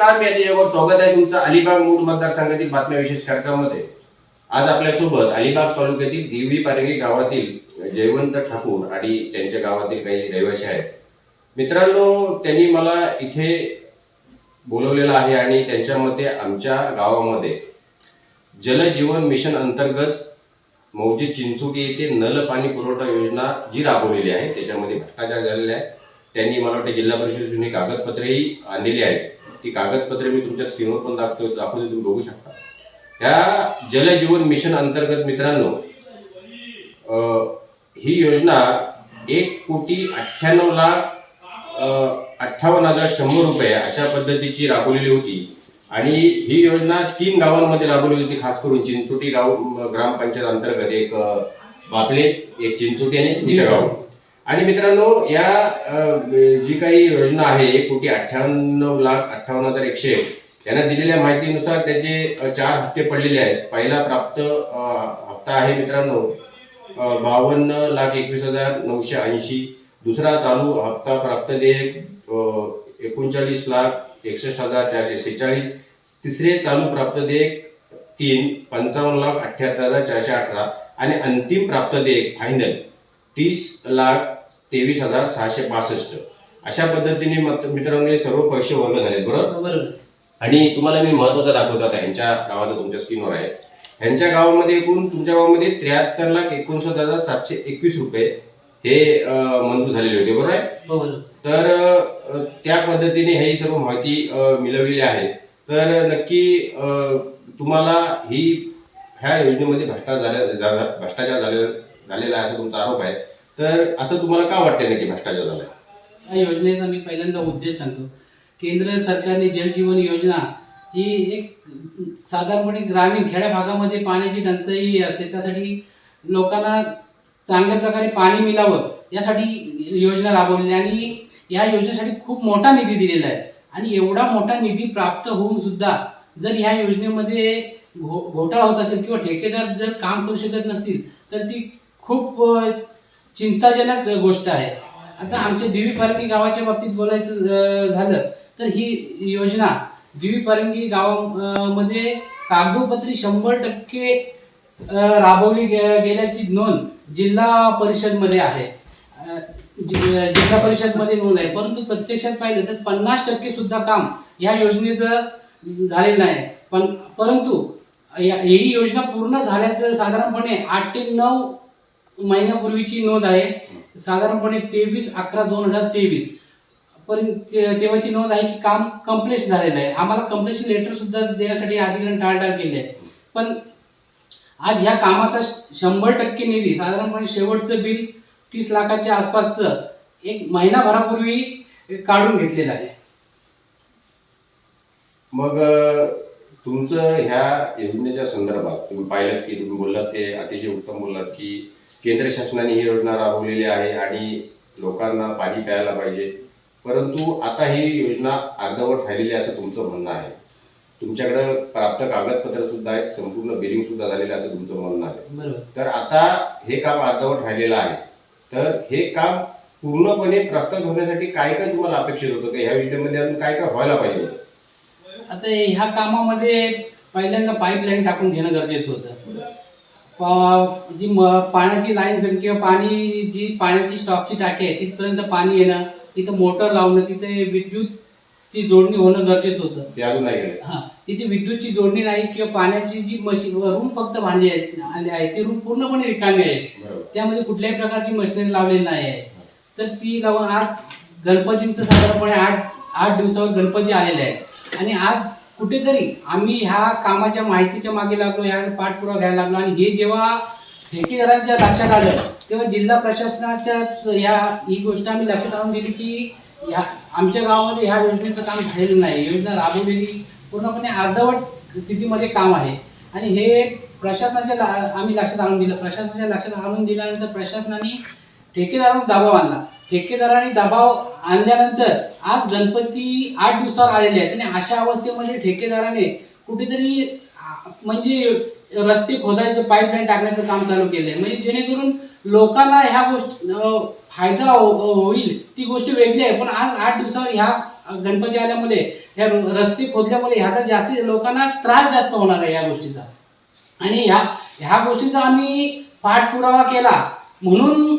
नमस्कार मी अजय स्वागत आहे तुमचं अलिबाग मूळ मतदारसंघातील बातम्या विशेष कार्यक्रमामध्ये. आज आपल्यासोबत अलिबाग तालुक्यातील देवी पारंगी गावातील जयवंत ठाकूर आणि त्यांच्या गावातील काही रहिवासी आहेत. मित्रांनो त्यांनी मला इथे बोलवलेलं आहे आणि त्यांच्या मते आमच्या गावामध्ये जलजीवन मिशन अंतर्गत मौजे चिंचोटी येथे नल पाणी पुरवठा योजना जी राबवलेली आहे त्याच्यामध्ये भ्रष्टाचार झालेला आहे. त्यांनी मला वाटतं जिल्हा परिषदेने कागदपत्रेही आणलेली आहेत. ती कागदपत्रे मी तुमच्या स्क्रीनवर पण दाखवतो दाखवतो तुम्ही बघू शकता. ह्या जलजीवन मिशन अंतर्गत मित्रांनो ही योजना एक कोटी अठ्ठ्याण्णव लाख अठ्ठावन्न हजार शंभर रुपये अशा पद्धतीची राबवलेली होती. आणि ही योजना तीन गावांमध्ये राबवली होती खास करून चिंचोटी गाव ग्रामपंचायत अंतर्गत एक बापले एक चिंचोटी आणि गाव आणि मित्रांनो या जी काही योजना आहे एक कोटी अठ्ठ्याण्णव लाख अठ्ठावन्न हजार एकशे यांना दिलेल्या माहितीनुसार त्याचे चार हप्ते पडलेले आहेत. पहिला प्राप्त हप्ता आहे मित्रांनो बावन्न लाख एकवीस हजार नऊशे ऐंशी. दुसरा चालू हप्ता प्राप्त देयक एकोणचाळीस लाख एकसष्ट हजार चारशे सेहेचाळीस. तिसरे चालू प्राप्त देयक तीन पंचावन्न लाख अठ्ठ्याहत्तर हजार चारशे अठरा. आणि अंतिम प्राप्त देयक फायनल तीस लाख तेवीस हजार सहाशे पासष्ट अशा पद्धतीने मत- मित्रांनो हे सर्व पैसे वर्ग झालेत बरोबर? बरोबर. आणि तुम्हाला मी महत्वाचं दाखवतो आता ह्यांच्या गावाचं तुमच्या स्क्रीनवर आहे. ह्यांच्या गावामध्ये एकूण तुमच्या गावामध्ये त्र्याहत्तर लाख एकोणसाठ हजार सातशे एकवीस रुपये हे मंजूर झालेले होते बरोबर आहे? हो तर त्या पद्धतीने ही सर्व माहिती मिळवलेली आहे. तर नक्की तुम्हाला ही ह्या योजनेमध्ये भ्रष्टाचार झाल्या झाला- भ्रष्टाचार झाले झालेला आहे असा तुमचा आरोप आहे. तर असं तुम्हाला का वाटते नक्की भ्रष्टाचार झालाय या योजनेचा मी पहिल्यांदा उद्देश सांगतो. केंद्र सरकारने जल जीवन योजना ही एक साधारणपणे ग्रामीण खेड्या भागामध्ये पाण्याची टंचाई असते. त्यासाठी लोकांना चांगल्या प्रकारे पाणी मिळावं यासाठी योजना राबवलेली आणि या योजनेसाठी खूप मोठा निधी दिलेला आहे. आणि एवढा मोठा निधी प्राप्त होऊन सुद्धा जर ह्या योजनेमध्ये घोटाळा होत असेल किंवा ठेकेदार जर काम करू शकत नसतील तर ती खूप चिंताजनक गोष्ट आहे. आता आमच्या दिवी फारंगी गावाच्या बाबतीत बोलायचं झालं तर ही योजना दिवी फारंगी गावामध्ये कागदोपत्री शंभर टक्के राबवली गे- गेल्याची नोंद जिल्हा परिषदमध्ये आहे. जि- जिल्हा परिषदमध्ये नोंद आहे. परंतु प्रत्यक्षात पाहिलं तर पन्नास टक्के सुद्धा काम या योजनेचं झालेलं नाही. पण परंतु या- ही योजना पूर्ण झाल्याचं साधारणपणे आठ ते नऊ महिन्यापूर्वीची नोंद आहे. साधारणपणे तेवीस अकरा दोन हजार तेवीस. पर्यंत ते- तेव्हाची नोंद आहे की काम कंप्लीट झालेलं आहे. आम्हाला कम्प्लेशन लेटर सुद्धा देण्यासाठी अधिकारी टाळटाळ केली आहे. पण आज ह्या कामाचा श- शंभर टक्के निधी साधारणपणे शेवटचं बिल तीस लाखाच्या आसपासचं एक महिनाभरापूर्वी काढून घेतलेलं आहे. मग तुमचं ह्या योजनेच्या संदर्भात तुम्ही पाहिलं की तुम्ही बोललात ते अतिशय उत्तम बोललात की केंद्र शासनाने ही योजना राबवलेली आहे आणि लोकांना पाणी प्यायला पाहिजे. परंतु आता ही योजना अर्धवट राहिलेली आहे असं तुमचं म्हणणं आहे. तुमच्याकडे प्राप्त कागदपत्र सुद्धा आहेत संपूर्ण बिलिंग सुद्धा झालेलं असं तुमचं म्हणणं आहे. तर आता हे काम अर्धवट राहिलेलं आहे. तर हे काम पूर्णपणे प्रस्तावित होण्यासाठी काय काय तुम्हाला अपेक्षित होतं? ह्या योजनेमध्ये अजून काय काय व्हायला पाहिजे आता ह्या कामामध्ये पहिल्यांदा पाईपलाईन टाकून घेणं गरजेचं होतं. जी म पाण्याची लाईन किंवा पाणी जी पाण्याची स्टॉकची टाकी आहे तिथपर्यंत पाणी येणं तिथं मोटर लावणं तिथे विद्युतची जोडणी होणं गरजेचं होतं. हा तिथे विद्युतची जोडणी नाही किंवा पाण्याची जी मशीन रूम फक्त बांधली आहेत आले आहे ते रूम पूर्णपणे रिकामी आहे. त्यामध्ये कुठल्याही प्रकारची मशिनरी लावलेली नाही आहे. तर ती लावून आज गणपतींचं साधारणपणे आठ आठ दिवसावर गणपती आलेले आहेत. आणि आज कुठेतरी आम्ही ह्या कामाच्या माहितीच्या मागे लागलो ह्या पाठपुरावा घ्यायला लागलो आणि हे जेव्हा ठेकेदारांच्या लक्षात आलं तेव्हा जिल्हा प्रशासनाच्या ह्या ही गोष्ट आम्ही लक्षात आणून दिली की ह्या आमच्या गावामध्ये ह्या योजनेचं काम झालेलं नाही. योजना राबवलेली पूर्णपणे अर्धवट स्थितीमध्ये काम आहे. आणि हे प्रशासनाच्या ला- आम्ही लक्षात आणून दिलं. प्रशासनाच्या लक्षात आणून दिल्यानंतर प्रशासनाने ठेकेदारांना दबाव आणला. ठेकेदारांनी दबाव आणल्यानंतर आज गणपती आठ दिवसावर आलेले आहेत आणि अशा अवस्थेमध्ये ठेकेदाराने कुठेतरी म्हणजे रस्ते खोदायचं पाईपलाईन टाकण्याचं काम चालू केलंय. म्हणजे जेणेकरून लोकांना ह्या गोष्ट फायदा हो- होईल ती गोष्ट वेगळी आहे. पण आज आठ दिवसावर ह्या गणपती आल्यामुळे या रस्ते खोदल्यामुळे ह्याचा जास्ती लोकांना त्रास जास्त होणार आहे या गोष्टीचा. आणि ह्या ह्या गोष्टीचा आम्ही पाठपुरावा केला. म्हणून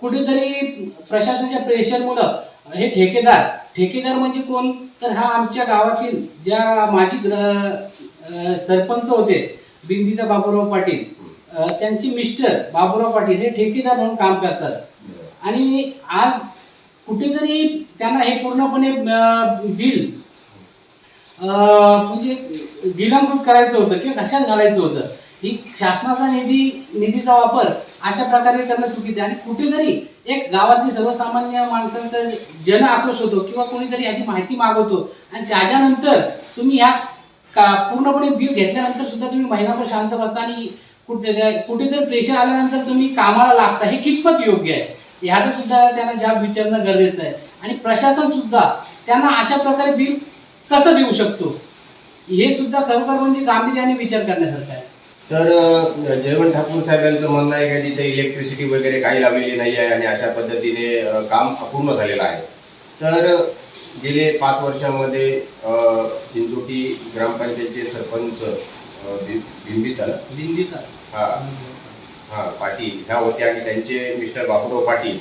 कुठेतरी प्रशासनाच्या प्रेशरमुळं हे ठेकेदार ठेकेदार म्हणजे कोण? तर हा आमच्या गावातील ज्या माजी ग्र- सरपंच होते बिंदिता बाबूराव पाटील त्यांची मिस्टर बाबूराव पाटील हे ठेकेदार म्हणून काम करतात. आणि आज कुठेतरी त्यांना हे पूर्णपणे बिल म्हणजे विलंबित करायचं होतं किंवा घशात घालायचं होतं. ही शासनाचा निधी निधीचा वापर अशा प्रकारे करणं चुकीचं आहे. आणि कुठेतरी एक गावातली सर्वसामान्य माणसांचा जन आक्रोश होतो किंवा कोणीतरी याची माहिती मागवतो. आणि त्याच्यानंतर तुम्ही ह्या का पूर्णपणे बिल घेतल्यानंतर सुद्धा तुम्ही महिनाभर शांत बसता आणि कुठे कुठेतरी प्रेशर आल्यानंतर तुम्ही कामाला लागता. हे कितपत योग्य आहे? ह्याचा सुद्धा त्यांना जाब विचारणं गरजेचं आहे. आणि प्रशासन सुद्धा त्यांना अशा प्रकारे बिल कसं देऊ शकतो? हे सुद्धा खरोखर म्हणजे गांभीर्याने विचार करण्यासारखं आहे. तर जयवंत ठाकूर साहेब यांचं म्हणणं आहे का तिथे इलेक्ट्रिसिटी वगैरे काही लावलेली नाही आहे आणि अशा पद्धतीने काम अपूर्ण झालेलं आहे. तर गेले पाच वर्षामध्ये चिंचोटी ग्रामपंचायतचे सरपंच बिंबिता बिंदीचा हा. हा पाटील. ह्या होते आणि त्यांचे मिस्टर बापूराव पाटील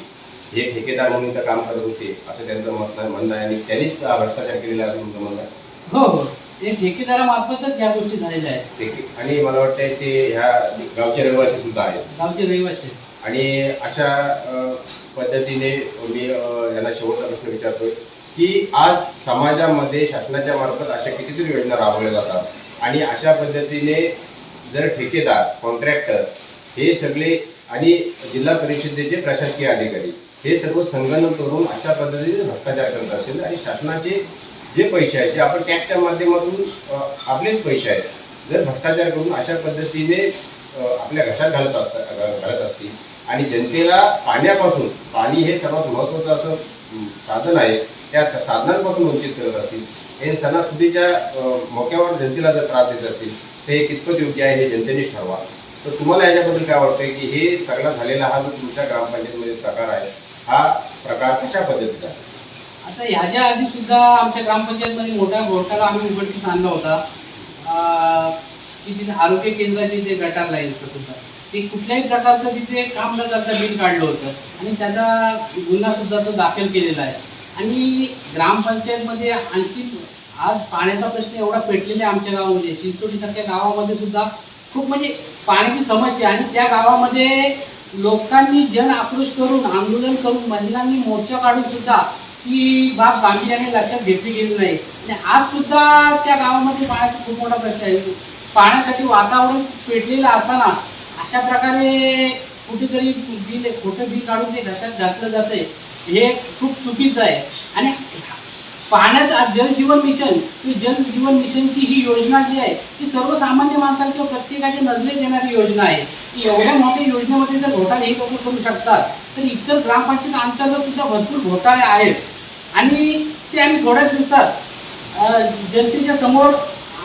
हे ठेकेदार म्हणून इथं काम करत होते असं त्यांचं म्हणणं आहे आणि त्यांनीच भ्रष्टाचार केलेला असं म्हणणं आहे? हो हो. ते ठेकेदारामार्फतच या गोष्टी झालेल्या आहेत. ठेके- आणि मला वाटतं ते ह्या गावचे रहिवासी सुद्धा आहेत. गावचे रहिवासी आहेत. आणि अशा अ, पद्धतीने मी अ, यांना शेवटचा प्रश्न विचारतोय की आज समाजामध्ये शासनाच्या मार्फत अशा कितीतरी योजना राबवल्या जातात. आणि अशा पद्धतीने जर ठेकेदार कॉन्ट्रॅक्टर हे सगळे आणि जिल्हा परिषदेचे प्रशासकीय अधिकारी हे सर्व संगणन करून अशा पद्धतीने भ्रष्टाचार करत असेल आणि शासनाचे जे पैसे आहेत जे आपण टॅक्सच्या माध्यमातून आपलेच पैसे आहेत जर भ्रष्टाचार करून अशा पद्धतीने आपल्या घशात घालत असतात घालत असतील. आणि जनतेला पाण्यापासून पाणी हे सर्वात महत्त्वाचं असं साधन आहे त्या साधनांपासून वंचित करत असतील. हे सणासुदीच्या मोक्यावर जनतेला जर त्रास देत असतील तर हे कितपत योग्य आहे हे जनतेनेच ठरवा. तर तुम्हाला याच्याबद्दल काय वाटतंय की हे सगळा झालेला हा जो तुमच्या ग्रामपंचायतीमध्ये प्रकार आहे हा प्रकार कशा पद्धतीचा आहे? आता ह्याच्या आधी सुद्धा आमच्या ग्रामपंचायतमध्ये मोठ्या घोटाळा आम्ही उघडकीस आणला होता की तिथे आरोग्य केंद्राचे जे गटार लाईनचं सुद्धा ते कुठल्याही प्रकारचं तिथे काम न करता बिल काढलं होतं आणि त्याचा गुन्हा सुद्धा तो दाखल केलेला आहे. आणि ग्रामपंचायतमध्ये आणखी आज पाण्याचा प्रश्न एवढा पेटलेला आहे आमच्या गावामध्ये चिंचोडीसारख्या गावामध्ये सुद्धा खूप म्हणजे पाण्याची समस्या आहे आणि त्या गावामध्ये लोकांनी जन आक्रोश करून आंदोलन करून महिलांनी मोर्चा काढून सुद्धा ती बाब गांभीर्याने लक्षात घेतली गेली नाही. आणि आज सुद्धा त्या गावामध्ये पाण्याचा खूप मोठा प्रश्न आहे. पाण्यासाठी वातावरण पेटलेलं असताना अशा प्रकारे कुठेतरी बिल खोटं बिल काढून ते घशात घातलं जातंय. हे खूप चुकीचं आहे. आणि पाण्याचं जलजीवन मिशन ही जलजीवन मिशनची ही योजना जी आहे ती सर्वसामान्य माणसाला किंवा प्रत्येकाच्या नजरेत येणारी योजना आहे. की एवढ्या मोठ्या योजनेमध्ये जर घोटाळे हे लोक करू शकतात तर इतर ग्रामपंचायत अंतर्गत सुद्धा भरपूर घोटाळे आहेत. आणि ते आम्ही थोड्याच दिवसात जनतेच्या समोर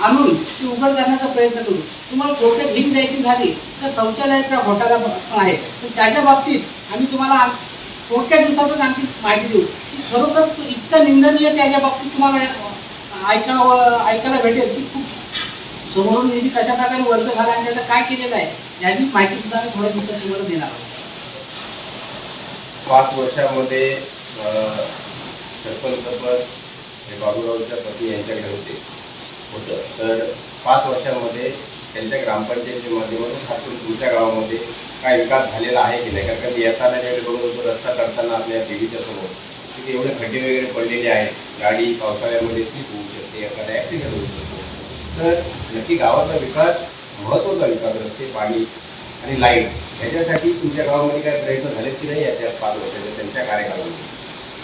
आणून ते उघड करण्याचा प्रयत्न करू. तुम्हाला थोडक्यात हिंग द्यायची झाली तर शौचालयाचा घोटाळा पण आहे. तर त्याच्या बाबतीत आम्ही तुम्हाला थोडक्या दिवसातच आणखी माहिती देऊ. की खरोखर इतकं निंदनीय त्याच्या बाबतीत तुम्हाला ऐकावं ऐकायला भेटेल की खूप समोरून निधी कशा प्रकारे वर्ग झाला आणि त्याचं काय केलेलं आहे याची माहिती सुद्धा आम्ही थोड्या दिवसात तुम्हाला देणार आहोत. पाच वर्षामध्ये सरपंचपद हे बाबूरावच्या पती यांच्याकडे होते. होतं. तर पाच वर्षामध्ये त्यांच्या ग्रामपंचायतीच्या माध्यमातून खासून तुमच्या गावामध्ये काय विकास झालेला आहे की नाही? कारण मी येताना ज्यावेळी बघत होतो रस्ता करताना आपल्या देवीच्या समोर. तिथे एवढे खड्डे वगैरे पडलेले आहेत. गाडी पावसाळ्यामध्ये स्लिप होऊ शकते एखादा ॲक्सिडेंट होऊ शकतो. तर नक्की गावाचा विकास महत्त्वाचा विकास रस्ते पाणी आणि लाइट याच्यासाठी तुमच्या गावामध्ये काय प्रयत्न झालेत की नाही याच्या पाच वर्षाच्या त्यांच्या कार्यकाळामध्ये?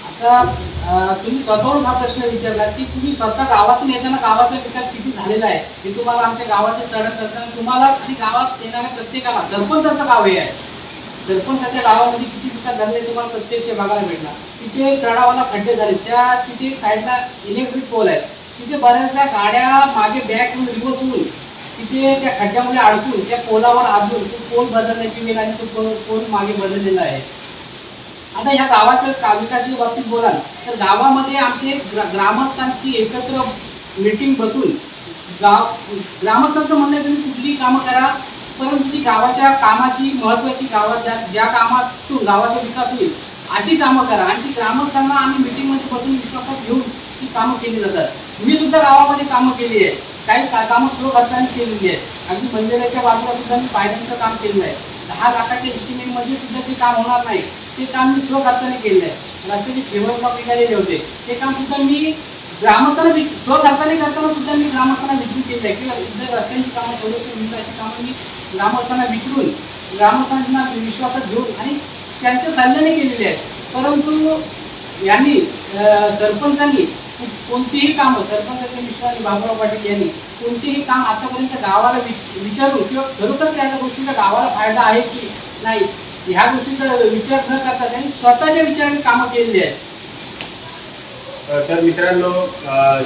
आता तुम्ही स्वतःहून हा प्रश्न विचारला की तुम्ही स्वतः गावातून येताना गावाचा विकास किती झालेला आहे? हे तुम्हाला आमच्या गावाचे चढण करताना तुम्हाला आणि गावात येणाऱ्या प्रत्येकाला सरपंचाचं गाव हे आहे. सरपंचाच्या गावामध्ये किती विकास झालेला तुम्हाला प्रत्यक्ष बघायला भेटला तिथे चढावाला खड्डे झाले. त्या तिथे साईडला इलेक्ट्रिक पोल आहे तिथे बऱ्याचदा गाड्या मागे बॅक होऊन रिवर्स होऊन तिथे त्या खड्ड्यामध्ये अडकून त्या पोलावर आजून तो पोल बदलण्याची वेळ आणि तो पोल मागे बदललेला आहे. आता ह्या गावाच्या का- विकासाच्या बाबतीत बोलाल तर गावामध्ये आमचे ग्रा- ग्रामस्थांची एकत्र मीटिंग बसून गाव ग्रामस्थांचं म्हणणं आहे तुम्ही कुठली कामं करा परंतु ती गावाच्या कामाची महत्वाची गावात ज्या ज्या कामातून गावाचा विकास होईल अशी कामं करा. आणि ती ग्रामस्थांना आम्ही मीटिंगमध्ये बसून विश्वासात घेऊन ती कामं केली जातात. मी सुद्धा गावामध्ये कामं केली आहे. काही का कामं स्लो खर्चाने केलेली आहेत अगदी मंदिराच्या बाजूला सुद्धा मी पायऱ्यांचं काम केलेलं आहे. दहा लाखाच्या एस्टिमेटमध्ये सुद्धा जे काम होणार नाही. ते काम मी स्वखर्चाने केलेलं आहे. रस्त्याचे फेवर ब्लॉक निघालेले होते. ते काम सुद्धा मी ग्रामस्थांना विच- स्वखर्चाने करताना सुद्धा मी ग्रामस्थांना विचारून केलं आहे. किंवा इथं रस्त्यांची कामं सोडवतील विकासाची कामं मी ग्रामस्थांना विचारून ग्रामस्थांना विश्वासात घेऊन आणि त्यांच्या सल्ल्याने केलेले आहेत परंतु यांनी सरपंचांनी कोणतीही काम सरपंचाचे मिस्टर बाबुराव पाटील यांनी कोणतेही काम आतापर्यंत गावाला विचारू विचारून किंवा खरोखर त्या गोष्टीचा गावाला फायदा आहे की नाही ह्या गोष्टीचा विचार न करता त्यांनी स्वतःच्या विचाराने कामं केलेली आहेत. तर मित्रांनो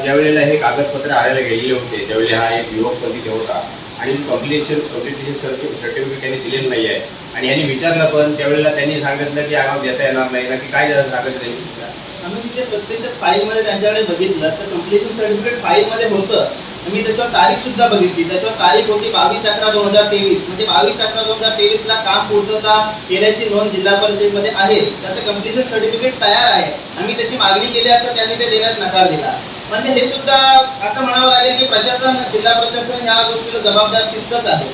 ज्यावेळेला हे कागदपत्र आणायला गेलेले होते त्यावेळी हा एक युवक होता आणि कम्प्लिशन कम्प्लिटेशन सर्टिफिकेट त्यांनी दिलेलं नाही आहे आणि यांनी विचारलं पण त्यावेळेला त्यांनी सांगितलं की आम्हाला देता येणार नाही ना की काय सांगितलं त्यांनी? आम्ही तिथे प्रत्यक्षात फाईलमध्ये त्यांच्याकडे बघितलं. तर कम्प्लिशन सर्टिफिकेट फाईलमध्ये होतं. मी त्याच्यावर तारीख सुद्धा बघितली. त्याच्यावर तारीख होती बावीस अकरा दोन हजार तेवीस. म्हणजे बावीस अकरा दोन हजार तेवीस ला काम पूर्तता केल्याची नोंद जिल्हा परिषदेमध्ये आहे. त्याचं कम्प्लिशन सर्टिफिकेट तयार आहे. आम्ही त्याची मागणी केली असता त्यांनी ते देण्यास नकार दिला. म्हणजे हे सुद्धा असं म्हणावं लागेल की प्रशासन जिल्हा प्रशासन ह्या गोष्टीला जबाबदार तितकंच आहे.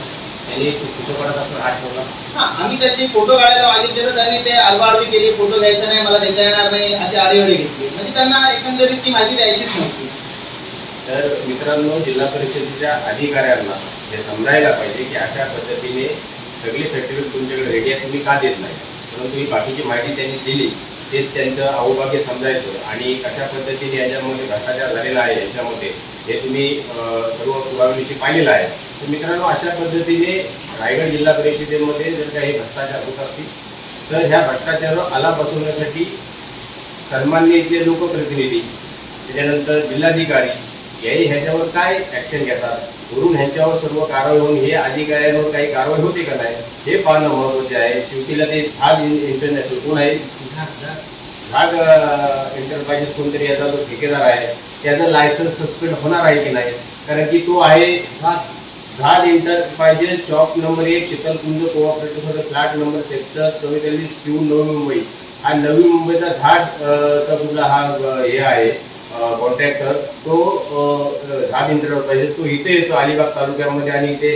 त्यांनी चित्रपटात असं हात ठेवला हा आम्ही त्याची फोटो काढायला मागितले तर त्यांनी ते आडवाडवी केली फोटो घ्यायचा नाही मला देता येणार नाही अशी आडेवडे घेतली. म्हणजे त्यांना एकंदरीत ती माहिती द्यायचीच नव्हती. तर मित्रांनो जिल्हा परिषदेच्या अधिकाऱ्यांना हे समजायला पाहिजे की अशा पद्धतीने सगळी सर्टिफिकेट तुमच्याकडे रेडी आहे तुम्ही का देत नाही? परंतु ही बाकीची माहिती त्यांनी दिली तेच त्यांचं अवभाग्य समजायचं. आणि कशा पद्धतीने याच्यामध्ये भ्रष्टाचार झालेला आहे याच्यामध्ये हे तुम्ही सर्व पुराव्याविषयी पाहिलेलं आहे. तर मित्रांनो अशा पद्धतीने रायगड जिल्हा परिषदेमध्ये जर काही भ्रष्टाचार होत असतील तर ह्या भ्रष्टाचारावर आला बसवण्यासाठी सन्मान्य इथले लोकप्रतिनिधी त्याच्यानंतर जिल्हाधिकारी याही ह्याच्यावर काय ऍक्शन घेतात? वरून ह्यांच्यावर सर्व कारवाई होऊन हे अधिकाऱ्यांवर काही कारवाई होते का नाही? हे पाहणं महत्त्वाचे आहे. शेवटीला ते झाग इंटरनॅशनल कोण आहे? झाग एंटरप्राइजेस कोणतरी याचा जो ठेकेदार आहे त्याचं लायसन्स सस्पेंड होणार आहे की नाही? कारण की तो आहे झाड एंटरप्राइजेस शॉप नंबर एक Sheetalkunj cooperative flat number sector चव्वेचाळीस शिव नवी मुंबई. हा नवी मुंबईचा झाड चा कुठला हा हे आहे कॉन्ट्रॅक्टर तो अं, झाड एंटरप्राइजेस तो इथे येतो अलिबाग तालुक्यामध्ये आणि इथे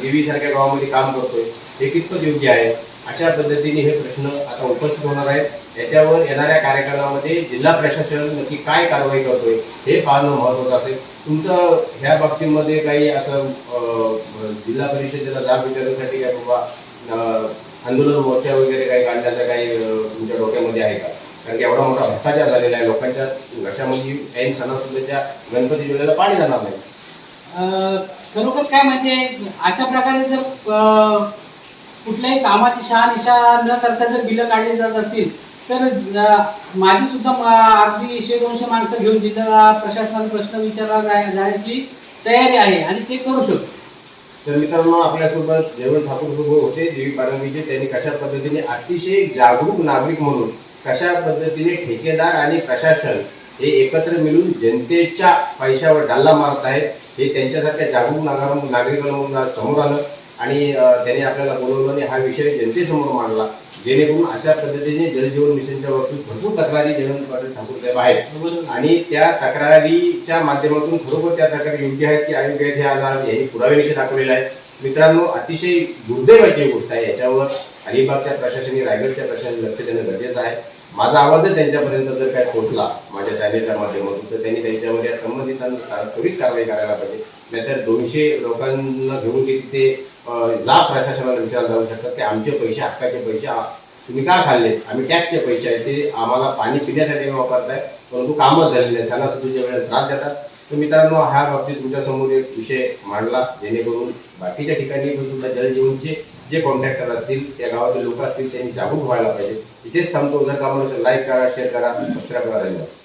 देवीसारख्या गावामध्ये काम करतोय. हे कितपत योग्य आहे? अशा पद्धतीने हे प्रश्न आता उपस्थित होणार आहेत. याच्यावर येणाऱ्या कार्यक्रमामध्ये जिल्हा प्रशासन नक्की काय कारवाई करतोय हे पाहणं महत्वाचं असेल. तुमचं ह्या बाबतीमध्ये काही असं अं, जिल्हा परिषदेला जाब विचारण्यासाठी काय बाबा अं, आंदोलन मोर्चा वगैरे काही काढण्याचा काही तुमच्या डोक्यामध्ये आहे का? कारण की एवढा मोठा भ्रष्टाचार झालेला आहे. लोकांच्या घशामध्ये ऐन सणासुद्धाच्या गणपती वेळेला पाणी जाणार नाही. अं, खरोखर काय माहितीये अशा प्रकारे जर अं, कुठल्याही कामाची शहानिशा न करता जर बिलं काढली जात असतील तर माझी सुद्धा अगदी एकशे दोनशे माणसं घेऊन जिल्हा प्रशासनाला प्रश्न विचारला जाण्याची तयारी आहे आणि ते करू शकतो. तर मित्रांनो आपल्यासोबत जयवंत ठाकूर होते देवी पारंबीचे त्यांनी कशा पद्धतीने अतिशय जागरूक नागरिक म्हणून कशा पद्धतीने ठेकेदार आणि प्रशासन हे एकत्र मिळून जनतेच्या पैशावर डल्ला मारत आहेत हे त्यांच्यासारख्या जागरूक नागरिकांना समोर आलं. आणि त्यांनी आपल्याला बोलवलं आणि हा विषय जनतेसमोर मांडला. जेणेकरून अशा पद्धतीने जलजीवन मिशनच्या बाबतीत भरपूर तक्रारी जयवंत पाटील ठाकूर साहेब आहेत. आणि त्या तक्रारीच्या माध्यमातून खरोखर त्या तक्रारी योग्य आहेत की अयोग्य आहेत हे आज यांनी पुराव्याविषयी दाखवलेलं आहे. मित्रांनो अतिशय दुर्दैवाची गोष्ट आहे याच्यावर अलिबागच्या प्रशासनाने रायगडच्या प्रशासनाने लक्ष देणं गरजेचं आहे. माझा आवाजच त्यांच्यापर्यंत जर काय पोहोचला माझ्या चॅनेलच्या माध्यमातून तर त्यांनी त्यांच्यामध्ये संबंधितांना त्वरित कारवाई करायला पाहिजे. नाहीतर दोनशे लोकांना घेऊन ते तिथे जा प्रशासनाला विचारला जाऊ शकतात की आमचे पैसे हक्काचे पैसे तुम्ही का खाल्ले आम्ही टॅक्सचे पैसे आहेत. ते आम्हाला पाणी पिण्यासाठी वापरताय परंतु कामच झालेले नाही सणासुदीच्या वेळेला त्रास देतात. तर मित्रांनो ह्या बाबतीत तुमच्यासमोर एक विषय मांडला जेणेकरून बाकीच्या ठिकाणी पण सुद्धा जलजीवनचे जे कॉन्ट्रॅक्टर असतील त्या गावातील लोक असतील त्यांनी जागरूक व्हायला पाहिजे. इथेच थांबतो. जर का लाईक करा शेअर करा सबस्क्राईब करा धन्यवाद.